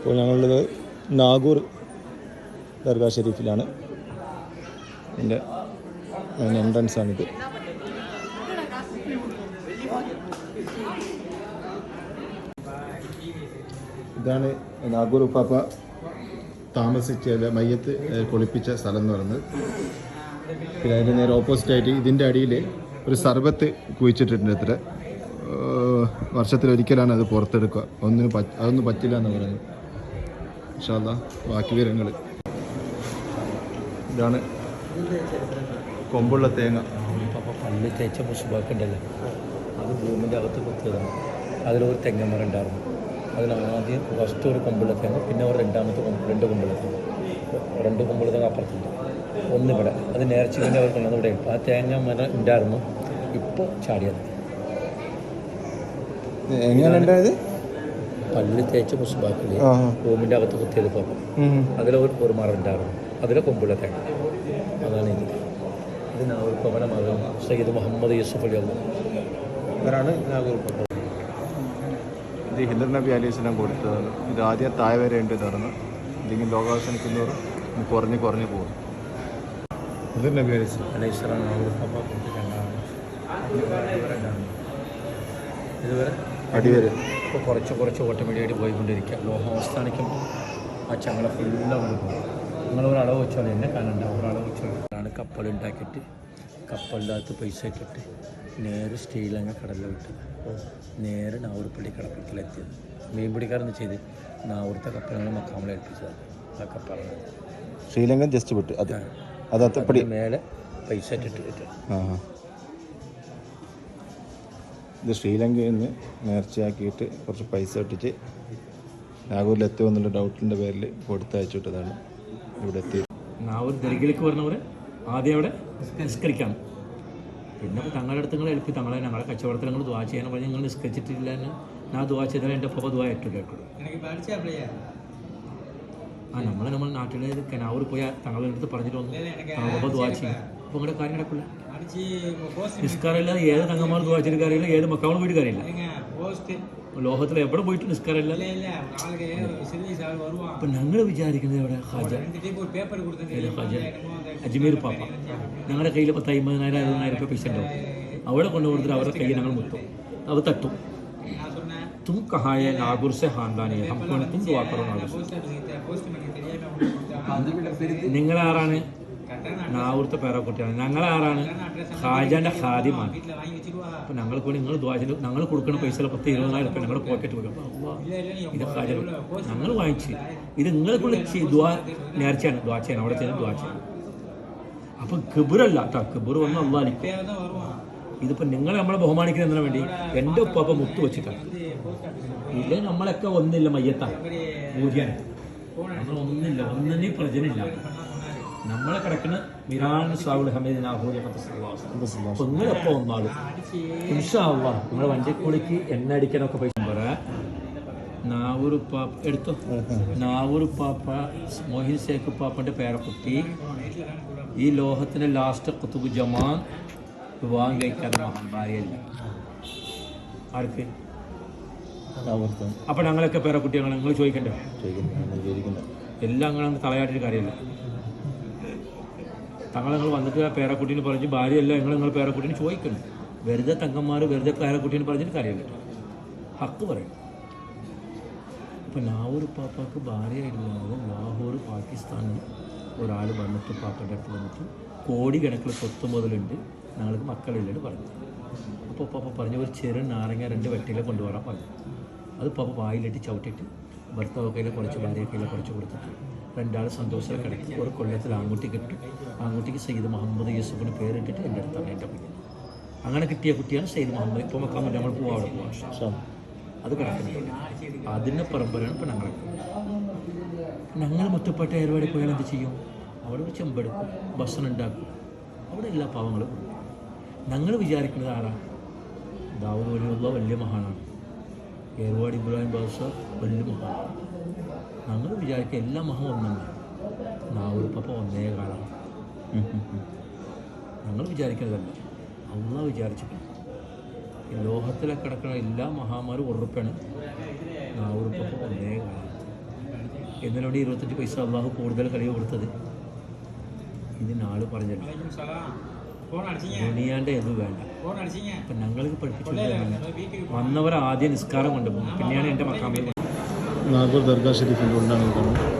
ഇപ്പോൾ ഞങ്ങളുള്ളത് നാഗൂർ ദർഗാ ഷെരീഫിലാണ്. എന്റെ എൻട്രൻസ് ആണിത്. ഇതാണ് നാഗൂർ ഉപ്പാപ്പ താമസിച്ച മയ്യത്ത് കുളിപ്പിച്ച സ്ഥലം എന്ന് പറയുന്നത്. പിന്നെ അതിന്റെ നേരെ ഓപ്പോസിറ്റ് ആയിട്ട് ഇതിന്റെ അടിയിൽ ഒരു സർബത്ത് കുഴിച്ചിട്ടിട്ടുണ്ട് ഇത്ര. വർഷത്തിലൊരിക്കലാണ് അത് പുറത്തെടുക്കുക. ഒന്നിനും പ അതൊന്നും പറ്റില്ല എന്ന് പറയുന്നത്. ഇൻഷാല്ലാ ബാക്കി വിവരങ്ങൾ ഇതാണ് കൊമ്പുള്ള തേങ്ങ. അപ്പോൾ പല്ല് തേച്ച മുസുബാക്കുണ്ടല്ലോ അത് ഭൂമിന്റെ അകത്ത് കുത്തിയതാണ്. അതിലൊരു തെങ്ങമരം ഉണ്ടായിരുന്നു. അതിൽ ആദ്യം ഫസ്റ്റ് ഒരു കൊമ്പുള്ള തേങ്ങ പിന്നെ ഒരു രണ്ടാമത്തെ കൊമ്പ് രണ്ട് കൊമ്പുള്ള തേങ്ങ. രണ്ട് കൊമ്പുള്ള തേങ്ങ അപ്പുറത്തുണ്ട്. ഒന്നിവിടെ അത് നേർച്ചതിന്റെ അവർ കൊണ്ടുവന്ന് ഇവിടെ ആ തേങ്ങ മരം ഉണ്ടായിരുന്നു. ഇപ്പോൾ ചാടിയത്. എങ്ങനെ ഉണ്ടായത്? പല്ല് തേച്ച മുസ്ബാക്കിൽ റൂമിന്റെ അകത്ത് കുത്തിയത് പോകും അതിൽ ഒരു മരം ഉണ്ടായിരുന്നു. അതിലെ കൊമ്പുള്ള തേങ്ങ. അതാണ് ഇത് നാഗൂർ പവന മകൻ സയ്യിദ് മുഹമ്മദ് യൂസുഫ് അലി അള്ളു ഇവരാണ് നാഗൂർ ഇത് ഹിന്ദു നബി അലി ഇസ്ലാം കൊടുത്തതാണ്. ഇത് ആദ്യം താഴെ വരെ ഉണ്ട് തുറന്ന് ഇതിങ്ങനെ ലോകാവസാനിക്കുന്നവരും കുറഞ്ഞ് കുറഞ്ഞ് പോകും. ഹിന്ദു നബി അലി ഇസ്ലാം അലൈഹിസ്സലാം നാഗൂർപ്പവ കൊടുത്തിട്ടുണ്ടാകും ഇതുവരെ അടിവരെ. ഇപ്പോൾ കുറച്ച് കുറച്ച് ഓട്ടോമാറ്റിക്കായിട്ട് പോയിക്കൊണ്ടിരിക്കുക. ലോഹം അവസ്ഥാനിക്കുമ്പോൾ ആ ചങ്ങള ഫുള്ളാണ് പോകും. നിങ്ങൾ ഒരളവ് വെച്ചാൽ എന്നെ കാണണ്ട. ഒരളവ് വെച്ചാൽ കപ്പൽ ഉണ്ടാക്കിയിട്ട്. കപ്പലിന്റെ അകത്ത് പൈസ ഇട്ടിട്ട് നേരെ സ്റ്റീലങ്ങ കടലിൽ വിട്ട് നേരെ നാവൂർപ്പള്ളി കടപ്പുറത്തിലെത്തിയത്. മീൻ പിടിക്കാരെന്ന് ചെയ്ത് നാവൂർത്തെ കപ്പലാണ് മക്കാമളെ ഏൽപ്പിച്ചത് ആ കപ്പലാണ്. ശ്രീലങ്കൻ ജസ്റ്റ് വിട്ട്. അതെ അത് അത്തപ്പടി മേലെ പൈസ ഇട്ടിട്ട് ആ. ഇത് ശ്രീലങ്കയിൽ നിന്ന് നേർച്ചയാക്കിയിട്ട് കുറച്ച് പൈസ ഇട്ടിച്ച് നാഗൂരിൽ എത്തുമെന്നുള്ള ഡൗട്ടിന്റെ പേരിൽ കൊടുത്തയച്ചു വിട്ടതാണ് ഇവിടെ എത്തി നാവൂർ ദരികിലേക്ക് പറഞ്ഞവർ ആദ്യം അവിടെ നിസ്കരിക്കാം പിന്നെ തങ്ങളുടെ അടുത്ത് നിങ്ങൾ എളുപ്പി തങ്ങളെ ഞങ്ങളെ കച്ചവടത്തിൽ നിങ്ങൾ ദ്വാ ചെയ്യാൻ പറഞ്ഞ് നിങ്ങൾ നിസ്കരിച്ചിട്ടില്ല എന്ന് ഞാൻ ദ്വാ ചെയ്താൽ എന്റെ പപ്പ ദ്വാ ഏറ്റവും കേട്ടുള്ളൂ ആ നമ്മളെ നമ്മൾ നാട്ടിലെ കനാവൂർ പോയി തങ്ങളുടെ അടുത്ത് പറഞ്ഞിട്ട് വന്നു. ദ്വാ ചെയ്യും. അപ്പോൾ നിങ്ങളുടെ കാര്യം നടക്കില്ല. നിസ്കാരമില്ല ഏത് തങ്ങന്മാർ ദ്വാ കാര്യമില്ല ഏത് മക്കാവൾ പോയിട്ട് കാര്യമില്ല ലോകത്തിൽ എവിടെ പോയിട്ട് നിസ്കാരമില്ല അപ്പൊ ഞങ്ങൾ വിചാരിക്കുന്നത് ഇവിടെ ഹാജ ഹാജ അജ്മീർ പാപ്പ ഞങ്ങളുടെ കയ്യിൽ പത്ത് അമ്പതിനായിരം അറുപതിനായിരം രൂപ പൈസ ഉണ്ടാവും അവിടെ കൊണ്ടുകൊടുത്തിട്ട് അവരുടെ കയ്യിൽ ഞങ്ങൾ മുത്തും അത് തട്ടും നിങ്ങളാരാണ് നാവൂർത്തെ പേരക്കുട്ടിയാണ്. ഞങ്ങളാരാണ് ഹാജാന്റെ ഹാദിമാണ് അപ്പൊ ഞങ്ങൾ കൂടി നിങ്ങൾ ദ്വാജന് ഞങ്ങൾ കൊടുക്കുന്ന പൈസ പത്ത് ഇരുപതിനായിരം റുപ്യ ഞങ്ങളുടെ പോക്കറ്റ് അപ്പൊ അള്ളാ, ഇത് ഹാജർ ഞങ്ങൾ വാങ്ങിച്ച്. ഇത് നിങ്ങൾക്കുള്ള ദ്വാ നേർച്ചയാണ് ദ്വാ അവിടെ ചെയ്യുന്ന ദ്വാചയാണ്. ചെയ്യണം. അപ്പൊ കിബിറല്ല കേട്ടോ. കിബിർ വന്ന് അള്ളാലിക്കും ഇതിപ്പോ നിങ്ങൾ നമ്മളെ ബഹുമാനിക്കുന്നതിന് വേണ്ടി എന്റെ ഉപ്പാപ്പ മുത്തു വെച്ചിട്ടാണ് ഇല്ല നമ്മളൊക്കെ ഒന്നില്ല മയ്യത്താണ് പൂജ്യാണ് നമ്മൾ ഒന്നില്ല ഒന്നിനെ പ്രജനില്ല നമ്മളെ കിടക്കുന്ന മിറാൻ സാവുൽ ഹമീദ് നാഹൂരി അപ്പൊ നിങ്ങളെപ്പോ ഒന്നാളും ഇൻഷാല്ല നിങ്ങളെ വണ്ടിക്കൂലിക്ക് എണ്ണ അടിക്കാനൊക്കെ പൈസ പറയാ നാവൂറുപ്പാപ്പ എടുത്തോ. നാവൂറുപ്പാപ്പ മോഹിൻ ശേഖ് പാപ്പന്റെ പേരക്കുട്ടി. ഈ ലോഹത്തിന്റെ ലാസ്റ്റ് കുത്തുബ് ജമാൻ വിവാഹം കഴിക്കാതെ മഹാന്മാരെയല്ല ആർക്ക്? അപ്പൊ ഞങ്ങളൊക്കെ പേരക്കുട്ടിയാണ് നിങ്ങൾ ചോദിക്കണ്ടേ? എല്ലാം അങ്ങനെ തലയാട്ടിട്ട് കാര്യമില്ല. തങ്ങൾ നിങ്ങൾ വന്നിട്ട് ആ പേരക്കുട്ടീനെ പറഞ്ഞ് ഭാര്യയല്ല നിങ്ങൾ നിങ്ങൾ പേരക്കുട്ടീനെ ചോദിക്കണം വെറുതെ തങ്കന്മാർ വെറുതെ പേരക്കുട്ടീനെ പറഞ്ഞിട്ട് കാര്യം കിട്ടും ഹക്ക് പറയും. ഇപ്പം ലാഹൂർ പാപ്പാക്ക് ഭാര്യയില്ലാതെ ലാഹോർ പാകിസ്ഥാനിൽ ഒരാൾ വന്നിട്ട് പാപ്പന്റെ അടുത്ത് വന്നിട്ട് കോടിക്കണക്കിന് സ്വത്ത് മുതലുണ്ട് ഞങ്ങൾക്ക് മക്കളില്ലെന്ന് പറഞ്ഞു. അപ്പോൾ പാപ്പ പറഞ്ഞ ഒരു ചെറു നാരങ്ങ രണ്ട് വെട്ടിയിലെ കൊണ്ടുവരാൻ പറഞ്ഞു. അത് പാപ്പ വായിലിട്ട് ചവിട്ടിട്ട് ഭർത്താവ് കയ്യിലെ കുറച്ച് ഭാര്യ കയ്യിലെ കുറച്ച് കൊടുത്തിട്ട് രണ്ടാൾ സന്തോഷം കിടക്കി. ഒരു കൊല്ലത്തിൽ ആൺകുട്ടി കിട്ടും. ആൺകുട്ടിക്ക് സയ്യിദ് മുഹമ്മദ് യൂസുഫിന് പേരിട്ടിട്ട് എന്റെ അടുത്താണ് എന്റെ കുഞ്ഞ്. അങ്ങനെ കിട്ടിയ കുട്ടിയാണ് സയ്യിദ് മുഹമ്മദ്. ഇപ്പോൾ മക്കാൻ വേണ്ടി നമ്മൾ പോവാം അവിടെ പോവാം. അത് കിടക്കുന്നുണ്ട്. അതിന്റെ പരമ്പരയാണ് ഇപ്പം ഞങ്ങൾ ഞങ്ങൾ മുത്തപ്പെട്ട ഏർവാടി പോയാൽ എന്ത് ചെയ്യും? അവിടെ ഒരു ചെമ്പെടുക്കും ഭക്ഷണം ഉണ്ടാക്കും. അവിടെ എല്ലാ പാവങ്ങളും. ഞങ്ങൾ വിചാരിക്കുന്നത് ആരാ? ദാവൂദ് വലിയുള്ള വലിയ മഹാനാണ്. ഏർവാടി ഇബ്രാഹിം ബാദുഷ വലിയ മഹാനാണ് നമ്മൾ വിചാരിക്കുക എല്ലാ മഹം ഒന്നാണ് നാവൂർപ്പ ഒന്നേ കാലം ഞങ്ങൾ വിചാരിക്കുന്നതല്ല. അള്ള വിചാരിച്ചിട്ടുണ്ട് ഈ ലോഹത്തിലെ കിടക്കുന്ന എല്ലാ മഹാമാരും ഉറപ്പാണ് നാവൂർ പപ്പ ഒന്നേ കാലം എന്നിനോട് ഇരുപത്തഞ്ച് പൈസ അള്ളാഹു കൂടുതൽ കളി കൊടുത്തത്. ഇതിനാൾ പറഞ്ഞല്ലോ. ദുനിയാന്റെ ഒന്നും വേണ്ട. അപ്പം ഞങ്ങൾക്ക് പഠിപ്പിച്ചു വന്നവർ ആദ്യം നിസ്കാരം കൊണ്ടുപോകും. പിന്നെയാണ് എന്റെ മക്കാമിൽ നാഗൂർ ദർഗാ ഷെരീഫിന്റെ കാണുന്നത്